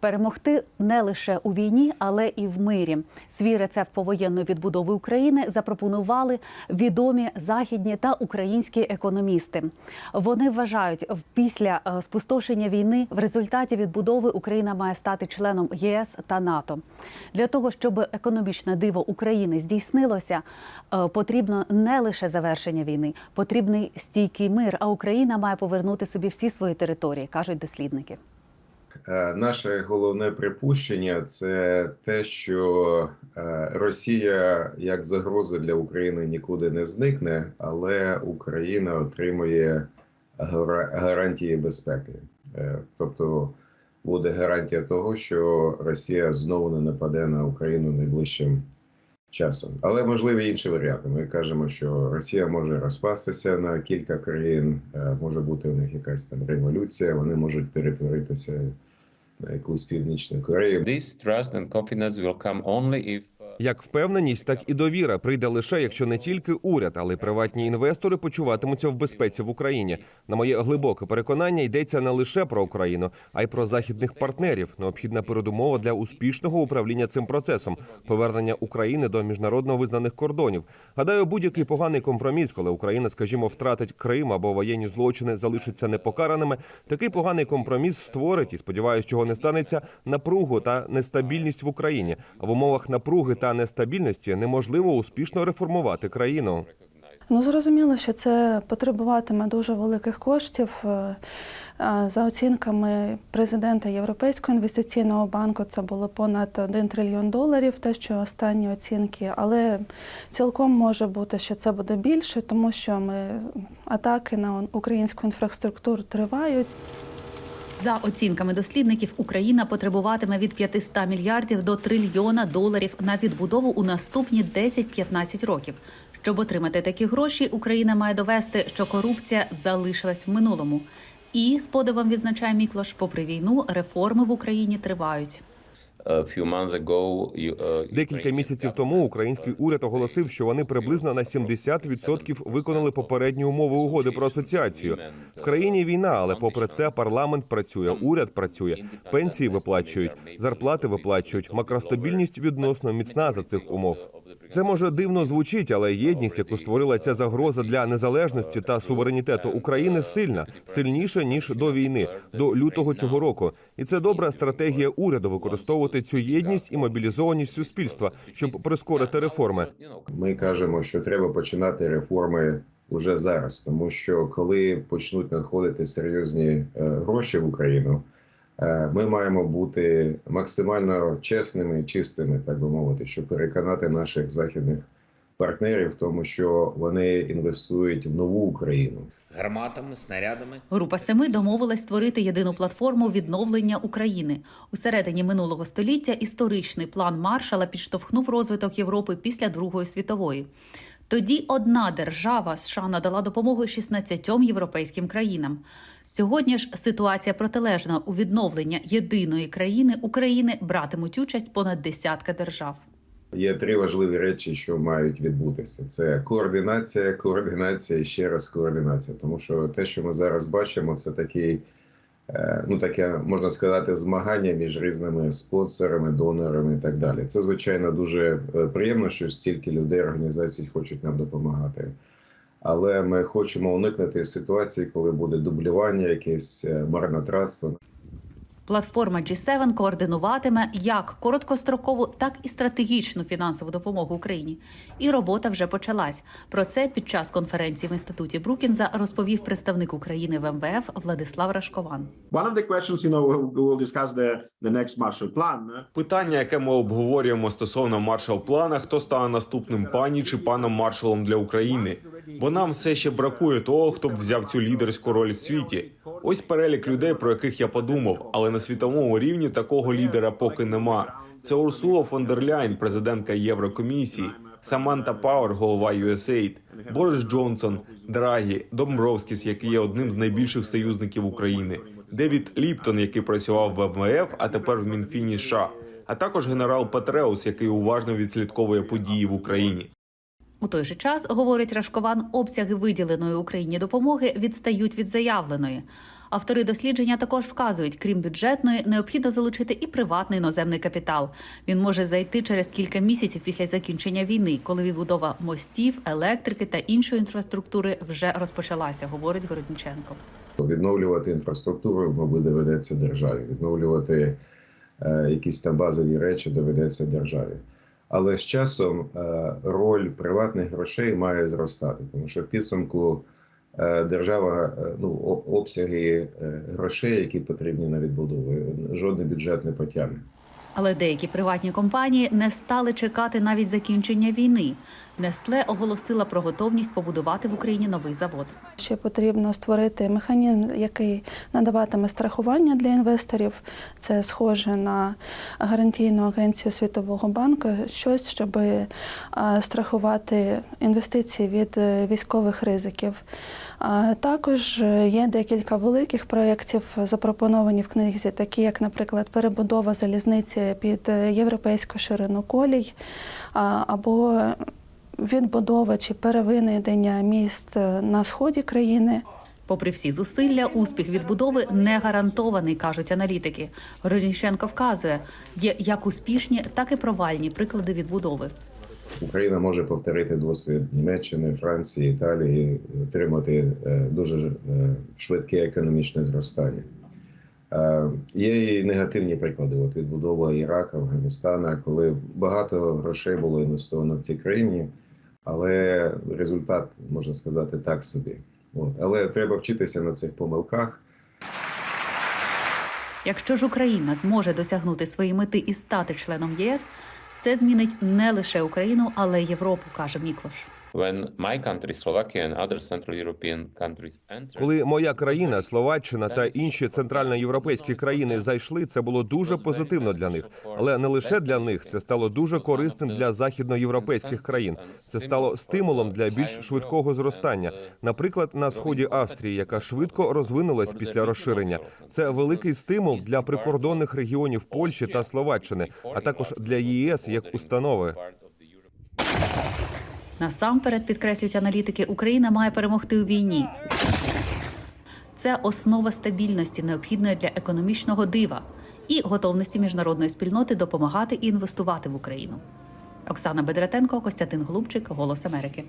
Перемогти не лише у війні, але і в мирі. Свій рецепт повоєнної відбудови України запропонували відомі західні та українські економісти. Вони вважають, після е, спустошення війни в результаті відбудови Україна має стати членом ЄС та НАТО. Для того щоб економічне диво України здійснилося, е, потрібно не лише завершення війни, потрібний стійкий мир. А Україна має повернути собі всі свої території, кажуть дослідники. Е, Наше головне припущення це те, що е, Росія як загроза для України нікуди не зникне, але Україна отримує гара- гарантії безпеки. Е, Тобто буде гарантія того, що Росія знову не нападе на Україну найближчим часом. Але можливі інші варіанти. Ми кажемо, що Росія може розпастися на кілька країн, може бути у них якась там революція, вони можуть перетворитися якусь північну Корею. This trust and confidence will come only if uh, Як впевненість, так і довіра прийде лише якщо не тільки уряд, але й приватні інвестори почуватимуться в безпеці в Україні. На моє глибоке переконання йдеться не лише про Україну, а й про західних партнерів. Необхідна передумова для успішного управління цим процесом, повернення України до міжнародно визнаних кордонів. Гадаю, будь-який поганий компроміс, коли Україна, скажімо, втратить Крим або воєнні злочини залишаться непокараними. Такий поганий компроміс створить і сподіваюся, чого не станеться напругу та нестабільність в Україні. А в умовах напруги та нестабільності неможливо успішно реформувати країну. Ну зрозуміло, що це потребуватиме дуже великих коштів. Е, За оцінками президента Європейського інвестиційного банку, це було понад 1 трильйон доларів, те, що останні оцінки, але цілком може бути, що це буде більше, тому що ми атаки на українську інфраструктуру тривають. За оцінками дослідників, Україна потребуватиме від 500 мільярдів до трильйона доларів на відбудову у наступні 10-15 років. Щоб отримати такі гроші, Україна має довести, що корупція залишилась в минулому. І з подивом відзначає Міклош, попри війну, реформи в Україні тривають. Декілька місяців тому український уряд оголосив, що вони приблизно на 70% виконали попередні умови угоди про асоціацію. В країні війна, але попри це парламент працює, уряд працює, пенсії виплачують, зарплати виплачують. Макростабільність відносно міцна за цих умов. Це може дивно звучить, але єдність, яку створила ця загроза для незалежності та суверенітету України, сильна, сильніша ніж до війни, до лютого цього року. І це добра стратегія уряду використовувати цю єдність і мобілізованість суспільства, щоб прискорити реформи. Ми кажемо, що треба починати реформи уже зараз, тому що коли почнуть надходити серйозні е, гроші в Україну, ми маємо бути максимально чесними і чистими, так би мовити, щоб переконати наших західних партнерів в тому, що вони інвестують в нову Україну. гарматами, снарядами. Група семи домовилась створити єдину платформу відновлення України. У середині минулого століття історичний план Маршала підштовхнув розвиток Європи після Другої світової. Тоді одна держава США надала допомогу 16 європейським країнам. Сьогодні ж ситуація протилежна у відновлення єдиної країни України братимуть участь понад десятка держав. Є три важливі речі, що мають відбутися: це координація, координація і ще раз координація. Тому що те, що ми зараз бачимо, це такий, ну таке можна сказати, змагання між різними спонсорами, донорами і так далі. Це звичайно дуже е, приємно, що стільки людей, організацій хочуть нам допомагати. Але ми хочемо уникнути ситуації, коли буде дублювання, якесь е, марнотратство. Платформа G7 координуватиме як короткострокову, так і стратегічну фінансову допомогу Україні. І робота вже почалась. Про це під час конференції в інституті Брукінза розповів представник України в МВФ Владислав Рашкован. Plan. Питання, яке ми обговорюємо стосовно маршал плана, хто стане наступним пані чи паном маршалом для України. Бо нам все ще бракує того, хто б взяв цю лідерську роль в світі. Ось перелік людей, про яких я подумав, але на світовому рівні такого лідера поки нема. Це Урсула фон дер Ляйн, президентка Єврокомісії, Саманта Пауер, голова USAID, Борис Джонсон, Драгі, Домбровскіс, який є одним з найбільших союзників України, Девід Ліптон, який працював в МВФ, а тепер в Мінфіні США, а також генерал Патреус, який уважно відслідковує події в Україні. У той же час, говорить Рашкован, обсяги виділеної Україні допомоги відстають від заявленої. Автори дослідження також вказують, крім бюджетної, необхідно залучити і приватний іноземний капітал. Він може зайти через кілька місяців після закінчення війни, коли відбудова мостів, електрики та іншої інфраструктури вже розпочалася, говорить Городниченко. Відновлювати інфраструктуру, мабуть, доведеться державі. Відновлювати е, якісь там базові речі доведеться державі. Але з часом е, роль приватних грошей має зростати, тому що в підсумку е, держава, е, ну, обсяги грошей, які потрібні на відбудову, жодний бюджет не потягне. Але деякі приватні компанії не стали чекати навіть закінчення війни. Нестле оголосила про готовність побудувати в Україні новий завод. Ще потрібно створити механізм, який надаватиме страхування для інвесторів. Це схоже на гарантійну агенцію Світового банку, щось, щоб е, страхувати інвестиції від е, військових ризиків. Також е, є декілька великих проєктів, запропоновані в книзі, такі як, наприклад, перебудова залізниці під європейську ширину колій або відбудова чи перевинайдення міст на сході країни. Попри всі зусилля, успіх відбудови не гарантований, кажуть аналітики. Городніченко вказує, є як успішні, так і провальні приклади відбудови. Україна може повторити досвід Німеччини, Франції, Італії, отримати е, дуже е, швидке економічне зростання. Е, Є і негативні приклади. От відбудова Ірака, Афганістана, коли багато грошей було інвестовано в ці країни, але результат можна сказати так собі. От але треба вчитися на цих помилках. Якщо ж Україна зможе досягнути свої мети і стати членом ЄС, це змінить не лише Україну, але й Європу, каже Міклош. Коли моя країна, Словаччина та інші центральноєвропейські країни зайшли, це було дуже позитивно для них. Але не лише для них це стало дуже корисним для західноєвропейських країн. Це стало стимулом для більш швидкого зростання. Наприклад, на сході Австрії, яка швидко розвинулась після розширення. Це великий стимул для прикордонних регіонів Польщі та Словаччини, а також для ЄС як установи. Насамперед, підкреслюють аналітики, Україна має перемогти у війні. Це основа стабільності, необхідної для економічного дива і готовності міжнародної спільноти допомагати і інвестувати в Україну. Оксана Бедратенко, Костянтин Голубчик, Голос Америки.